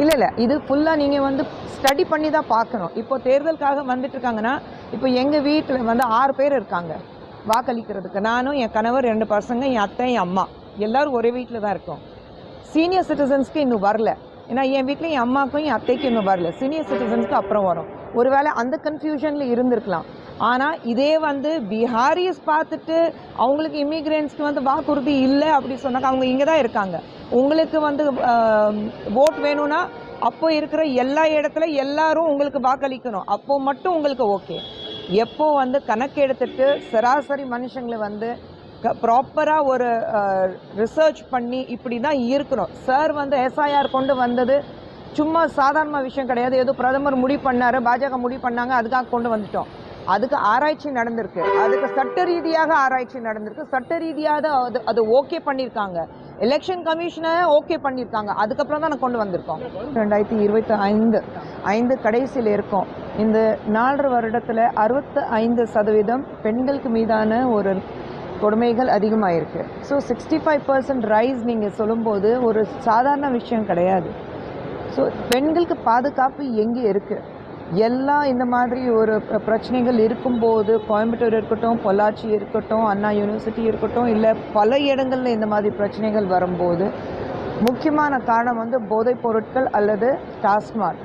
இல்லை இல்லை. இது ஃபுல்லாக நீங்கள் வந்து ஸ்டடி பண்ணி தான் பார்க்கணும். இப்போ தேர்தலுக்காக வந்துட்டு இருக்காங்கன்னா இப்போ எங்கள் வீட்டில் வந்து ஆறு பேர் இருக்காங்க. வாக்களிக்கிறதுக்கு. நானும் என் கணவர் ரெண்டு பசங்க என் அத்தை என் அம்மா. எல்லாரும் ஒரே வீட்டில் தான் இருக்கோம். சீனியர் சிட்டிசன்ஸ்க்கு இன்னும் வரல. ஏன்னா என் வீட்டில் என் அம்மாவுக்கும் என் அத்தைக்கும் இன்னும் வரல. சீனியர் சிட்டிசன்ஸ்க்கு அப்புறம் வரும். ஒருவேளை அந்த கன்ஃபியூஷனில் இருந்திருக்கலாம். ஆனால் இதே வந்து பிஹாரிஸ் பார்த்துட்டு அவங்களுக்கு இமிக்ரெண்ட்ஸ்க்கு வந்து வாக்குறுதி இல்லை அப்படி சொன்னாக்க அவங்க இங்கே தான் இருக்காங்க. உங்களுக்கு வந்து ஓட் வேணும்னா அப்போ இருக்கிற எல்லா இடத்துல எல்லாரும் உங்களுக்கு வாக்களிக்கணும். அப்போ மட்டும் உங்களுக்கு ஓகே எப்போ வந்து கணக்கு எடுத்துட்டு சராசரி மனுஷங்களை வந்து ப்ராப்பராக ஒரு ரிசர்ச் பண்ணி இப்படி தான் இருக்கணும். சார் வந்து எஸ்ஐஆர் கொண்டு வந்தது சும்மா சாதாரண விஷயம் கிடையாது. ஏதோ பிரதமர் முடிவு பண்ணார் பாஜக முடிவு பண்ணாங்க அதுக்காக கொண்டு வந்துட்டோம். அதுக்கு ஆராய்ச்சி நடந்திருக்கு. அதுக்கு சட்ட ரீதியாக ஆராய்ச்சி நடந்திருக்கு. சட்ட ரீதியாக அது அது ஓகே பண்ணியிருக்காங்க எலெக்ஷன் கமிஷனை ஓகே பண்ணியிருக்காங்க அதுக்கப்புறம் தான் நான் கொண்டு வந்திருக்கோம். ரெண்டாயிரத்தி இருபத்தி ஐந்து ஐந்து கடைசியில் இருக்கோம். இந்த நாலரை வருடத்தில் அறுபத்து ஐந்து சதவீதம் பெண்களுக்கு மீதான ஒரு கொடுமைகள் அதிகமாகிருக்கு so sixty five percent rise நீங்கள் சொல்லும்போது ஒரு சாதாரண விஷயம் கிடையாது. ஸோ பெண்களுக்கு பாதுகாப்பு எங்கே இருக்குது எல்லாம் இந்த மாதிரி ஒரு பிரச்சனைகள் இருக்கும்போது கோயம்புத்தூர் இருக்கட்டும் பொள்ளாச்சி இருக்கட்டும் அண்ணா யூனிவர்சிட்டி இருக்கட்டும் இல்லை பல இடங்களில் இந்த மாதிரி பிரச்சனைகள் வரும்போது முக்கியமான காரணம் வந்து போதைப் பொருட்கள் அல்லது டாஸ்மாக்.